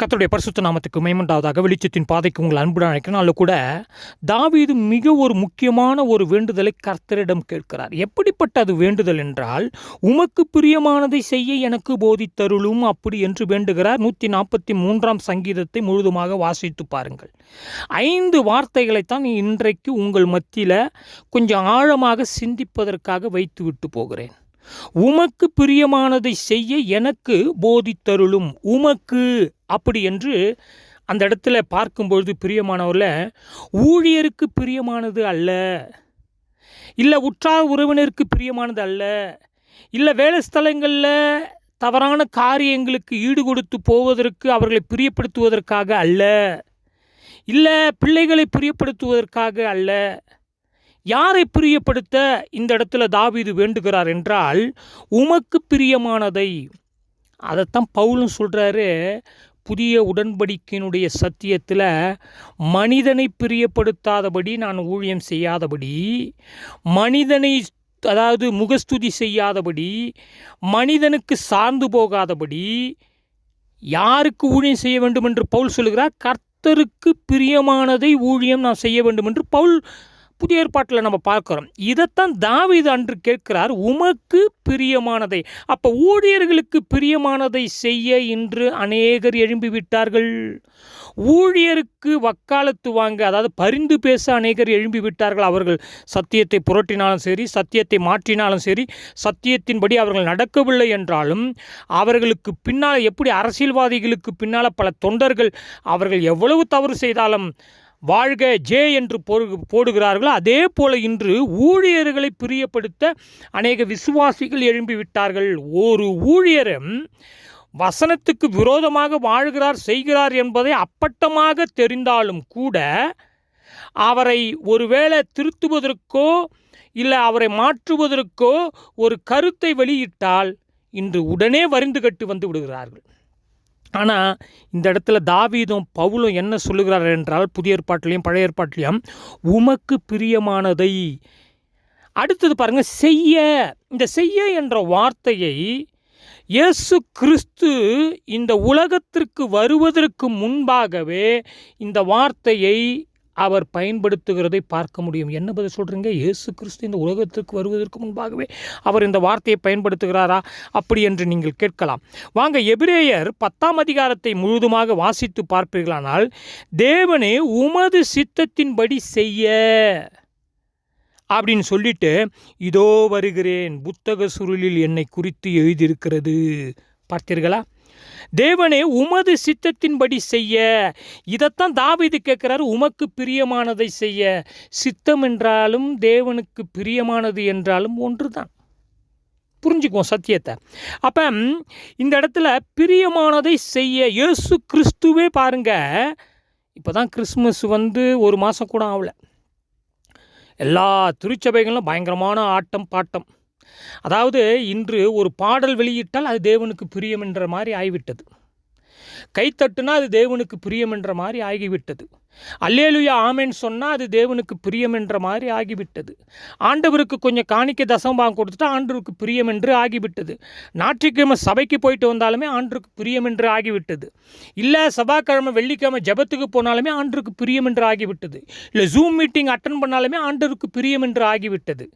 கத்தருடைய பரிசுத்த நாமத்துக்கு மேம்பண்டாவதாக வெளிச்சத்தின் பாதைக்கு உங்கள் அன்புடன் அழைக்கிறேன். அதில் கூட தாவீது மிக ஒரு முக்கியமான ஒரு வேண்டுதலை கர்த்தரிடம் கேட்கிறார். எப்படிப்பட்ட அது வேண்டுதல் என்றால் உமக்கு பிரியமானதை செய்ய எனக்கு போதித்தருளும் அப்படி என்று வேண்டுகிறார். நூற்றி நாற்பத்தி மூன்றாம் சங்கீதத்தை முழுதுமாக வாசித்து பாருங்கள். ஐந்து வார்த்தைகளைத்தான் இன்றைக்கு உங்கள் மத்தியில் கொஞ்சம் ஆழமாக சிந்திப்பதற்காக வைத்து விட்டு போகிறேன். உமக்கு பிரியமானதை செய்ய எனக்கு போதித்தருளும். உமக்கு அப்படி என்று அந்த இடத்துல பார்க்கும்பொழுது பிரியமானவரில் ஊழியருக்கு பிரியமானது அல்ல. இல்லை உற்றார் உறவினருக்கு பிரியமானது அல்ல. இல்லை வேலை ஸ்தலங்களில் தவறான காரியங்களுக்கு ஈடு கொடுத்து போவதற்கு அவர்களை பிரியப்படுத்துவதற்காக அல்ல. இல்லை பிள்ளைகளை பிரியப்படுத்துவதற்காக அல்ல. யாரை பிரியப்படுத்த இந்த இடத்துல தாவீது வேண்டுகிறார் என்றால் உமக்கு பிரியமானதை. அதைத்தான் பவுலும் சொல்கிறாரு புதிய உடன்படிக்கையினுடைய சத்தியத்தில் மனிதனை பிரியப்படுத்தாதபடி நான் ஊழியம் செய்யாதபடி மனிதனை அதாவது முகஸ்துதி செய்யாதபடி மனிதனுக்கு சார்ந்து போகாதபடி யாருக்கு ஊழியம் செய்ய வேண்டும் என்று பவுல் சொல்லுகிறார்? கர்த்தருக்கு பிரியமானதை ஊழியம் நான் செய்ய வேண்டும் என்று பவுல் புதிய ஏற்பாட்டில் நம்ம பார்க்குறோம். இதைத்தான் தாவீது அன்று கேட்கிறார் உமக்கு பிரியமானதை. அப்போ ஊழியர்களுக்கு பிரியமானதை செய்ய இன்று அநேகர் எழும்பி விட்டார்கள் ஊழியருக்கு வக்காலத்து வாங்க அதாவது பரிந்து பேச அநேகர் எழும்பி விட்டார்கள் அவர்கள். சத்தியத்தை புரட்டினாலும் சரி சத்தியத்தை மாற்றினாலும் சரி சத்தியத்தின்படி அவர்கள் நடக்கவில்லை என்றாலும் அவர்களுக்கு பின்னால் எப்படி அரசியல்வாதிகளுக்கு பின்னால் பல தொண்டர்கள் அவர்கள் எவ்வளவு தவறு செய்தாலும் வாழ்க ஜே என்று போடு போடுகிறார்களோ அதே போல இன்று ஊழியர்களை பிரியப்படுத்த அநேக விசுவாசிகள் எழும்பி விட்டார்கள் ஒரு ஊழியரும் வசனத்துக்கு விரோதமாக வாழ்கிறார் செய்கிறார் என்பதை அப்பட்டமாக தெரிந்தாலும் கூட அவரை ஒருவேளை திருத்துவதற்கோ இல்லை அவரை மாற்றுவதற்கோ ஒரு கருத்தை வெளியிட்டால் இன்று உடனே வரிந்து கட்டு வந்து விடுகிறார்கள். ஆனால் இந்த இடத்துல தாவீதும் பவுலும் என்ன சொல்லுகிறார் என்றால் புதிய ஏற்பாட்டிலையும் பழைய ஏற்பாட்டிலையும் உமக்கு பிரியமானதை அடுத்தது பாருங்கள் செய்ய இந்த செய்ய என்ற வார்த்தையை இயேசு கிறிஸ்து இந்த உலகத்திற்கு வருவதற்கு முன்பாகவே இந்த வார்த்தையை அவர் பயன்படுத்துகிறதை பார்க்க முடியும். என்ன பதில் சொல்கிறீங்க இயேசு கிறிஸ்து இந்த உலகத்திற்கு வருவதற்கு முன்பாகவே அவர் இந்த வார்த்தையை பயன்படுத்துகிறாரா? அப்படி என்று நீங்கள் கேட்கலாம். வாங்க எபிரேயர் பத்தாம் அதிகாரத்தை முழுதுமாக வாசித்து பார்ப்பீர்களானால் தேவனே உமது சித்தத்தின்படி செய்ய அப்படின்னு சொல்லிட்டு இதோ வருகிறேன் புத்தக சுருளில் என்னை குறித்து எழுதியிருக்கிறது. பார்த்தீர்களா? தேவனே உமது சித்தத்தின்படி செய்ய. இதைத்தான் தாவிது கேட்குறாரு உமக்கு பிரியமானதை செய்ய. சித்தம் என்றாலும் தேவனுக்கு பிரியமானது என்றாலும் ஒன்று தான் புரிஞ்சுக்குவோம் சத்தியத்தை. அப்போ இந்த இடத்துல பிரியமானதை செய்ய இயேசு கிறிஸ்துவே பாருங்க. இப்போ தான் கிறிஸ்மஸ் வந்து ஒரு மாதம் கூட ஆகல. எல்லா திருச்சபைகளும் பயங்கரமான ஆட்டம் பாட்டம். அதாவது இன்று ஒரு பாடல் வெளியிட்டால் அது தேவனுக்கு பிரியம் என்ற மாதிரி ஆகிவிட்டது கைத்தட்டுனா அது தேவனுக்கு பிரியம் என்ற மாதிரி ஆகிவிட்டது. அல்லேலுயா ஆமேன்னு சொன்னால் அது தேவனுக்கு பிரியம் என்ற மாதிரி ஆகிவிட்டது. ஆண்டவருக்கு கொஞ்சம் காணிக்க தசம்பாகம் கொடுத்துட்டா ஆண்டவருக்கு பிரியம் என்று ஆகிவிட்டது. ஞாயிற்றுக்கிழமை சபைக்கு போயிட்டு வந்தாலுமே ஆண்டருக்கு பிரியம் என்று ஆகிவிட்டது. இல்லை செவ்வாய்க்கிழமை வெள்ளிக்கிழமை ஜெபத்துக்கு போனாலுமே ஆண்டருக்கு பிரியம் என்று ஆகிவிட்டது. இல்லை ஜூம் மீட்டிங் அட்டன் பண்ணாலுமே ஆண்டருக்கு பிரியம் என்று ஆகிவிட்டது.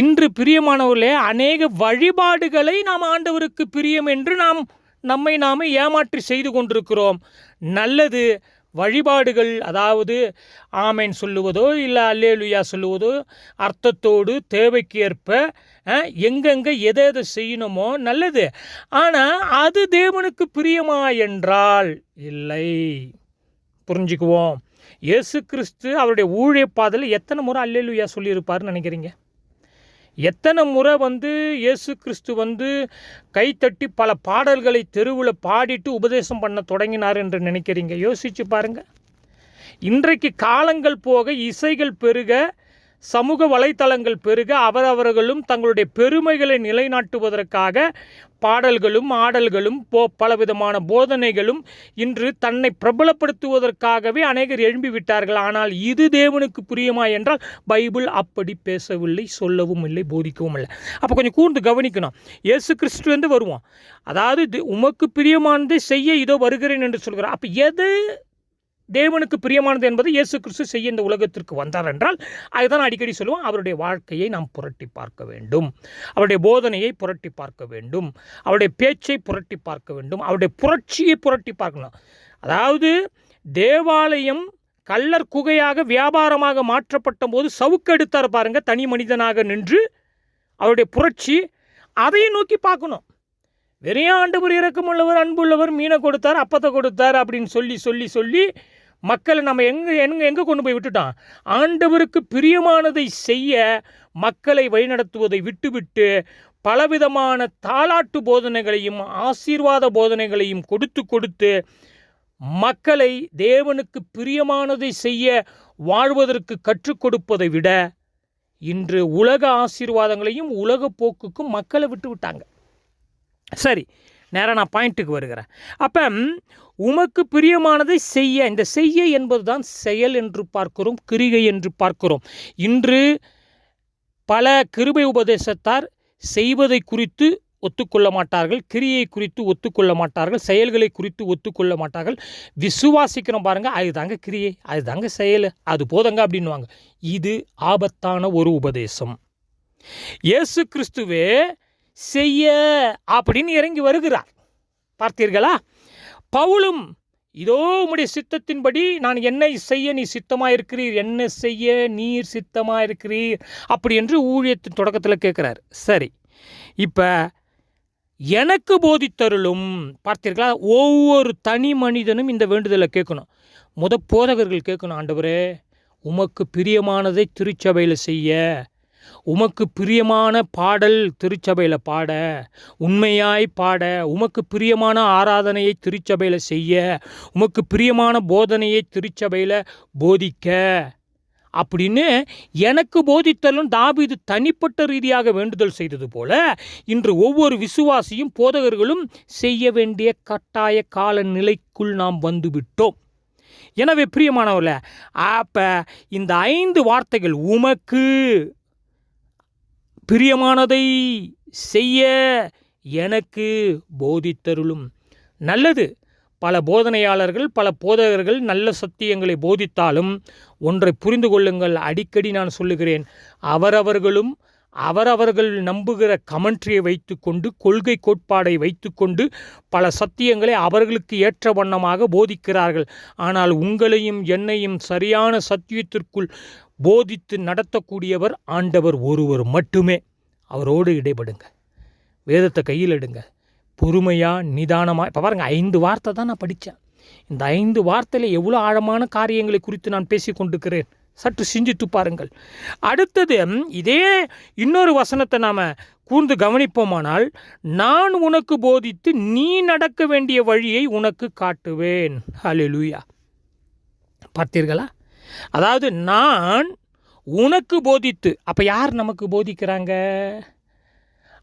இன்று பிரியமானவர்களே அநேக வழிபாடுகளை நாம் ஆண்டவருக்கு பிரியம் என்று நாம் நம்மை நாம் ஏமாற்றி செய்து கொண்டிருக்கிறோம். நல்லது வழிபாடுகள் அதாவது ஆமேன் சொல்லுவதோ இல்லை அல்லேலுயா சொல்லுவதோ அர்த்தத்தோடு தேவைக்கு ஏற்ப எங்கெங்கே எதை எதை செய்யணுமோ நல்லது. ஆனால் அது தேவனுக்கு பிரியமா என்றால் இல்லை. புரிஞ்சுக்குவோம். இயேசு கிறிஸ்து அவருடைய ஊழிய பாதையில் எத்தனை முறை அல்லேலுயா சொல்லியிருப்பார்னு நினைக்கிறீங்க? எத்தனை முறை வந்து இயேசு கிறிஸ்து வந்து கைத்தட்டி பல பாடல்களை தெருவில் பாடிட்டு உபதேசம் பண்ண தொடங்கினார் என்று நினைக்கிறீங்க? யோசிச்சு பாருங்கள் இன்றைக்கு காலங்கள் போக இசைகள் பெருக சமூக வலைத்தளங்கள் பெருக அவரவர்களும் தங்களுடைய பெருமைகளை நிலைநாட்டுவதற்காக பாடல்களும் ஆடல்களும் போ பலவிதமான போதனைகளும் இன்று தன்னை பிரபலப்படுத்துவதற்காகவே அநேகர் எழும்பிவிட்டார்கள் ஆனால் இது தேவனுக்கு புரியுமா என்றால் பைபிள் அப்படி பேசவில்லை சொல்லவும் இல்லை போதிக்கவும் இல்லை. அப்போ கொஞ்சம் கூர்ந்து கவனிக்கணும். இயேசு கிறிஸ்து வந்து வருவோம் அதாவது உமக்கு பிரியமானதை செய்ய இதோ வருகிறேன் என்று சொல்கிறார். அப்போ எது தேவனுக்கு பிரியமானது என்பது இயேசு கிறிஸ்து செய்ய இந்த உலகத்திற்கு வந்தார் என்றால் அதுதான் அடிக்கடி சொல்லுவோம் அவருடைய வாழ்க்கையை நாம் புரட்டி பார்க்க வேண்டும். அவருடைய போதனையை புரட்டி பார்க்க வேண்டும். அவருடைய பேச்சை புரட்டி பார்க்க வேண்டும். அவருடைய புரட்சியை புரட்டி பார்க்கணும். அதாவது தேவாலயம் கள்ளர் குகையாக வியாபாரமாக மாற்றப்பட்ட போது சவுக்கு எடுத்தார் பாருங்க தனி மனிதனாக நின்று அவருடைய புரட்சி அதையும் நோக்கி பார்க்கணும். வெறிய ஆண்டவர் இறக்கமுள்ளவர் அன்புள்ளவர் மீனை கொடுத்தார் அப்பத்தை கொடுத்தார் அப்படின்னு சொல்லி சொல்லி சொல்லி மக்களை நம்ம எங்கே எங்கே எங்கே கொண்டு போய் விட்டுட்டான் ஆண்டவருக்கு பிரியமானதை செய்ய மக்களை வழிநடத்துவதை விட்டுவிட்டு பலவிதமான தாலாட்டு போதனைகளையும் ஆசீர்வாத போதனைகளையும் கொடுத்து கொடுத்து மக்களை தேவனுக்கு பிரியமானதை செய்ய வாழ்வதற்கு கற்றுக் கொடுப்பதை விட இன்று உலக ஆசீர்வாதங்களையும் உலக போக்குக்கும் மக்களை விட்டு விட்டாங்க. சரி நேராக நான் பாயிண்ட்டுக்கு வருகிறேன். அப்போ உமக்கு பிரியமானதை செய்ய இந்த செய்ய என்பது தான் செயல் என்று பார்க்கிறோம் கிரிகை என்று பார்க்கிறோம். இன்று பல கிருபை உபதேசத்தார் செய்வதை குறித்து ஒத்துக்கொள்ள மாட்டார்கள் கிரியை குறித்து ஒத்துக்கொள்ள மாட்டார்கள் செயல்களை குறித்து ஒத்துக்கொள்ள மாட்டார்கள். விசுவாசிக்கிறோம் பாருங்கள் அதுதாங்க கிரியை அதுதாங்க செயல் அது போதங்க அப்படின்னுவாங்க. இது ஆபத்தான ஒரு உபதேசம். இயேசு கிறிஸ்துவே செய்ய அப்படின்னு இறங்கி வருகிறார். பார்த்தீர்களா? பவுலும் இதோ உம்முடைய சித்தத்தின்படி நான் என்னை செய்ய நீ சித்தமாக இருக்கிறீர் என்ன செய்ய நீர் சித்தமாக இருக்கிறீர் அப்படி என்று ஊழியத்தின் தொடக்கத்தில் கேட்குறாரு. சரி இப்போ எனக்கு போதித்தருளும் பார்த்தீர்களா? ஒவ்வொரு தனி மனிதனும் இந்த வேண்டுதலை கேட்கணும். முத போதகர்கள் கேட்கணும் ஆண்டவரே உமக்கு பிரியமானதை திருச்சபையில் செய்ய உமக்கு பிரியமான பாடல் திருச்சபையில் பாட உண்மையாய் பாட உமக்கு பிரியமான ஆராதனையை திருச்சபையில் செய்ய உமக்கு பிரியமான போதனையை திருச்சபையில் போதிக்க. அப்படின்னு எனக்கு போதித்தலும் தாபீது தனிப்பட்ட ரீதியாக வேண்டுதல் செய்தது போல இன்று ஒவ்வொரு விசுவாசியும் போதகர்களும் செய்ய வேண்டிய கட்டாய கால நிலைக்குள் நாம் வந்துவிட்டோம். எனவே பிரியமானவர்கள அப்ப இந்த ஐந்து வார்த்தைகள் உமக்கு பிரியமானதை செய்ய எனக்கு போதித்தருளும். நல்லது. பல போதனையாளர்கள் பல போதகர்கள் நல்ல சத்தியங்களை போதித்தாலும் ஒன்றை புரிந்து கொள்ளுங்கள். அடிக்கடி நான் சொல்லுகிறேன் அவரவர்களும் அவரவர்கள் நம்புகிற கமெண்ட்ரியை வைத்துக்கொண்டு கொள்கை கோட்பாடை வைத்துக்கொண்டு பல சத்தியங்களை அவர்களுக்கு ஏற்ற வண்ணமாக போதிக்கிறார்கள். ஆனால் உங்களையும் என்னையும் சரியான சத்தியத்திற்குள் போதித்து நடத்தக்கூடியவர் ஆண்டவர் ஒருவர் மட்டுமே. அவரோடு இடைபடுங்க. வேதத்தை கையில் எடுங்க. பொறுமையாக நிதானமாக இப்போ பாருங்கள் ஐந்து வார்த்தை தான் நான் படித்தேன் இந்த ஐந்து வார்த்தையில் எவ்வளோ ஆழமான காரியங்களை குறித்து நான் பேசிக் கொண்டிருக்கிறேன்? சற்று சிந்தித்து பாருங்கள். அடுத்தது இதே இன்னொரு வசனத்தை நாம் கூர்ந்து கவனிப்போமானால் நான் உனக்கு போதித்து நீ நடக்க வேண்டிய வழியை உனக்கு காட்டுவேன். ஹalleluya பார்த்தீர்களா? அதாவது நான் உனக்கு போதித்து அப்போ யார் நமக்கு போதிக்கிறாங்க?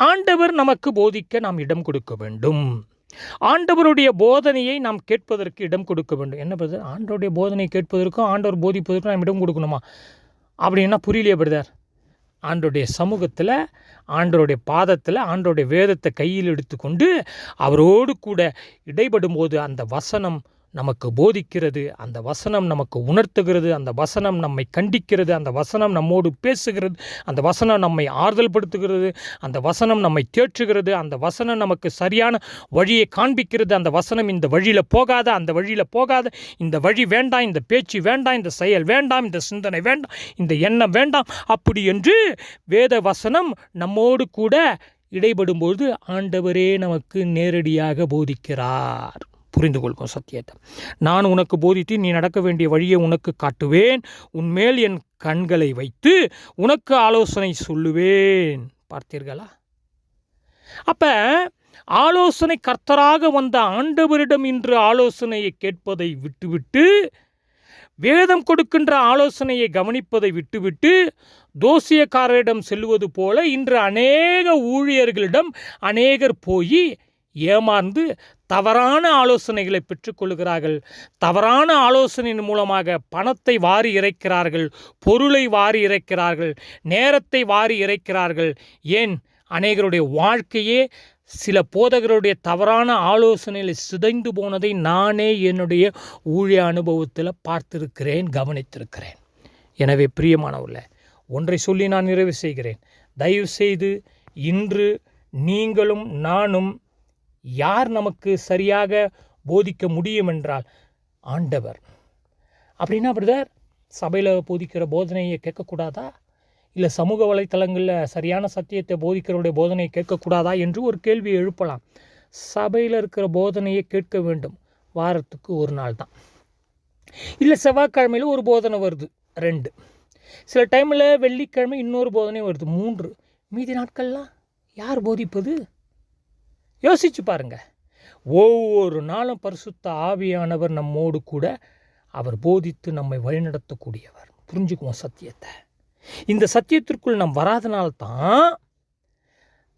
ஆண்டவர் நமக்கு போதிக்க நாம் இடம் கொடுக்க வேண்டும். ஆண்டவருடைய போதனையை நாம் கேட்பதற்கு இடம் கொடுக்க வேண்டும். என்ன பிரதர்? ஆண்டவருடைய போதனை கேட்பதற்கும் ஆண்டவர் போதிப்பதற்கும் நாம் இடம் கொடுக்கணுமா? அப்படின்னா புரியலையே பிரதர். ஆண்டவருடைய சமூகத்தில் ஆண்டவருடைய பாதத்தில் ஆண்டவருடைய வேதத்தை கையில் எடுத்துக்கொண்டு அவரோடு கூட இடைபடும் போது அந்த வசனம் நமக்கு போதிக்கிறது அந்த வசனம் நமக்கு உணர்த்துகிறது அந்த வசனம் நம்மை கண்டிக்கிறது அந்த வசனம் நம்மோடு பேசுகிறது அந்த வசனம் நம்மை ஆறுதல் படுத்துகிறது அந்த வசனம் நம்மை தேற்றுகிறது அந்த வசனம் நமக்கு சரியான வழியை காண்பிக்கிறது அந்த வசனம் இந்த வழியில் போகாத அந்த வழியில் போகாத இந்த வழி வேண்டாம் இந்த பேச்சு வேண்டாம் இந்த செயல் வேண்டாம் இந்த சிந்தனை வேண்டாம் இந்த எண்ணம் வேண்டாம் அப்படி என்று வேத வசனம் நம்மோடு கூட இடைபடும்போது ஆண்டவரே நமக்கு நேரடியாக போதிக்கிறார். புரிந்து கொள்வோம் சத்தியத்தை. நான் உனக்கு போதித்து நீ நடக்க வேண்டிய வழியை உனக்கு காட்டுவேன். உன்மேல் என் கண்களை வைத்து உனக்கு ஆலோசனை சொல்லுவேன். பார்த்தீர்களா? அப்ப ஆலோசனை கர்த்தராக வந்த ஆண்டவரிடம் இன்று ஆலோசனையை கேட்பதை விட்டுவிட்டு வேதம் கொடுக்கின்ற ஆலோசனையை கவனிப்பதை விட்டுவிட்டு தோசியக்காரரிடம் செல்வது போல இன்று அநேக ஊழியர்களிடம் அநேகர் போய் ஏமாந்து தவறான ஆலோசனைகளை பெற்றுக்கொள்கிறார்கள் தவறான ஆலோசனையின் மூலமாக பணத்தை வாரி இறைக்கிறார்கள். பொருளை வாரி இறைக்கிறார்கள். நேரத்தை வாரி இறைக்கிறார்கள். ஏன்? அநேகருடைய வாழ்க்கையே சில போதகருடைய தவறான ஆலோசனையில் சிதைந்து போனதை நானே என்னுடைய ஊழிய அனுபவத்தில் பார்த்திருக்கிறேன் கவனித்திருக்கிறேன். எனவே பிரியமானவர்கள ஒன்றை சொல்லி நான் நிறைவு செய்கிறேன். தயவு செய்து இன்று நீங்களும் நானும் யார் நமக்கு சரியாக போதிக்க முடியும் என்றால் ஆண்டவர். அப்படின்னா பிரதர் சபையில் போதிக்கிற போதனையை கேட்கக்கூடாதா? இல்லை சமூக வலைத்தளங்களில் சரியான சத்தியத்தை போதிக்கிறவருடைய போதனையை கேட்கக்கூடாதா என்று ஒரு கேள்வி எழுப்பலாம். சபையில் இருக்கிற போதனையை கேட்க வேண்டும். வாரத்துக்கு ஒரு நாள் தான். இல்லை செவ்வாய்க்கிழமையில் ஒரு போதனை வருது. ரெண்டு. சில டைமில் வெள்ளிக்கிழமை இன்னொரு போதனை வருது. மூன்று. மீதி நாட்கள்லாம் யார் போதிப்பது? யோசிச்சு பாருங்க. ஒவ்வொரு நாளும் பரிசுத்த ஆவியானவர் நம்மோடு கூட அவர் போதித்து நம்மை வழிநடத்தக்கூடியவர். புரிஞ்சுக்குவோம் சத்தியத்தை. இந்த சத்தியத்திற்குள் நாம் வராதனால்தான்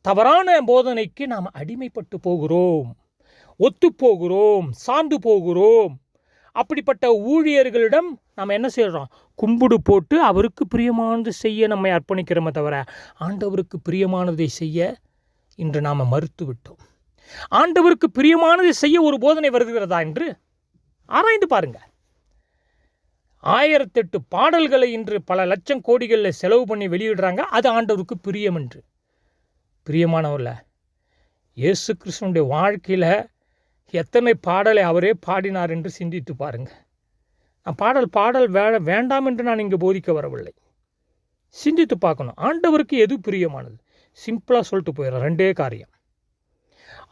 தவறான போதனைக்கு நாம் அடிமைப்பட்டு போகிறோம். ஒத்து போகிறோம் சார்ந்து போகிறோம். அப்படிப்பட்ட ஊழியர்களிடம் நாம் என்ன செய்கிறோம் கும்பிடு போட்டு அவருக்கு பிரியமானது செய்ய நம்மை அர்ப்பணிக்கிறோமே தவிர ஆண்டவருக்கு பிரியமானதை செய்ய இன்று நாம் மறுத்து விட்டோம் ஆண்டவருக்கு பிரியமானதை செய்ய ஒரு போதனை வருகிறதா என்று ஆராய்ந்து பாருங்க. ஆயிரத்தெட்டு பாடல்களை இன்று பல லட்சம் கோடிகளில் செலவு பண்ணி வெளியிடுறாங்க. அது ஆண்டவருக்கு பிரியம் என்று. பிரியமானவர்ல இயேசு கிருஷ்ணனுடைய வாழ்க்கையில் எத்தனை பாடலை அவரே பாடினார் என்று சிந்தித்து பாருங்க. நான் பாடல் பாடல் வே வேண்டாம் என்று நான் இங்கே போதிக்க வரவில்லை. சிந்தித்து பார்க்கணும். ஆண்டவருக்கு எது பிரியமானது? சிம்பிளாக சொல்லிட்டு போயிடுறேன் ரெண்டே காரியம்.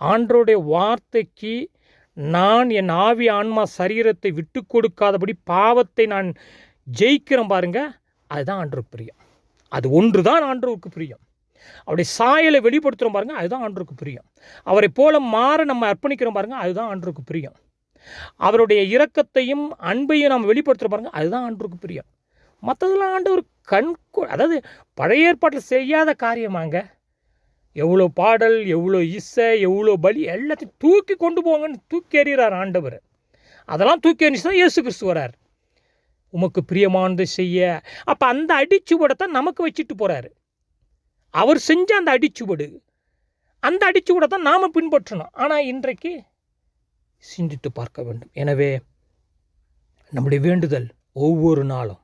ஆண்டவருடைய வார்த்தைக்கு நான் என் ஆவி ஆன்மா சரீரத்தை விட்டு கொடுக்காதபடி பாவத்தை நான் ஜெயிக்கிறேன் பாருங்க. அதுதான் ஆண்டருக்கு பிரியம். அது ஒன்று தான் ஆண்டவருக்கு பிரியம். அவருடைய சாயலை வெளிப்படுத்துகிறோம் பாருங்க அதுதான் ஆண்டருக்கு பிரியம். அவரை போல மாற நம்ம அர்ப்பணிக்கிறோம் பாருங்க அதுதான் ஆண்டருக்கு பிரியம். அவருடைய இரக்கத்தையும் அன்பையும் நாம் வெளிப்படுத்துகிறோம் பாருங்க அதுதான் ஆண்டருக்கு பிரியம். மற்றதெல்லாம் ஆண்டவர் கண் அதாவது பழைய ஏற்பாட்டில் செய்யாத காரியமாங்க. எவ்வளோ பாடல் எவ்வளோ இசை எவ்வளோ பலி எல்லாத்தையும் தூக்கி கொண்டு போங்கன்னு தூக்கி எறிகிறார் ஆண்டவர். அதெல்லாம் தூக்கி எறிஞ்சு தான் இயேசு கிறிஸ்து வரார். உமக்கு பிரியமானது செய்ய. அப்போ அந்த அடிச்சுவடத்தை நமக்கு வச்சுட்டு போகிறாரு அவர் செஞ்ச அந்த அடிச்சுவடு அந்த அடிச்சுவடை தான் நாம் பின்பற்றணும். ஆனால் இன்றைக்கு சிந்தித்து பார்க்க வேண்டும். எனவே நம்முடைய வேண்டுதல் ஒவ்வொரு நாளும்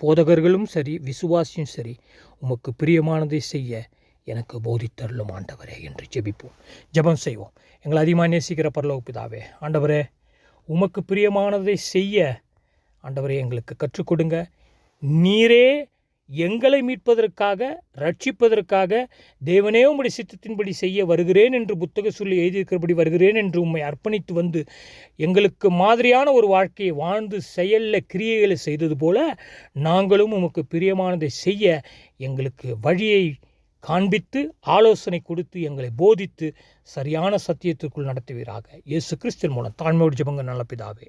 போதகர்களும் சரி விசுவாசியும் சரி உமக்கு பிரியமானதை செய்ய எனக்கு போதித்தருளும் ஆண்டவரே என்று ஜெபிப்போம். ஜெபம் செய்வோம். எங்களை அதிகமாக நேசிக்கிற பரலோக பிதாவே ஆண்டவரே உமக்கு பிரியமானதை செய்ய ஆண்டவரே எங்களுக்கு கற்றுக் கொடுங்க. நீரே எங்களை மீட்பதற்காக ரட்சிப்பதற்காக தேவனே உம்முடைய சித்தத்தின்படி செய்ய வருகிறேன் என்று புத்தக சொல்லி எழுதியிருக்கிறபடி வருகிறேன் என்று உம்மை அர்ப்பணித்து வந்து எங்களுக்கு மாதிரியான ஒரு வாழ்க்கையை வாழ்ந்து செயலில் கிரியைகளை செய்தது போல நாங்களும் உமக்கு பிரியமானதை செய்ய எங்களுக்கு வழியை காண்பித்து ஆலோசனை கொடுத்து எங்களை போதித்து சரியான சத்தியத்திற்குள் நடத்துவீராக. இயேசு கிறிஸ்தின் மூலம் தாழ்மையோடு ஜபங்க நல்ல பிதாவே.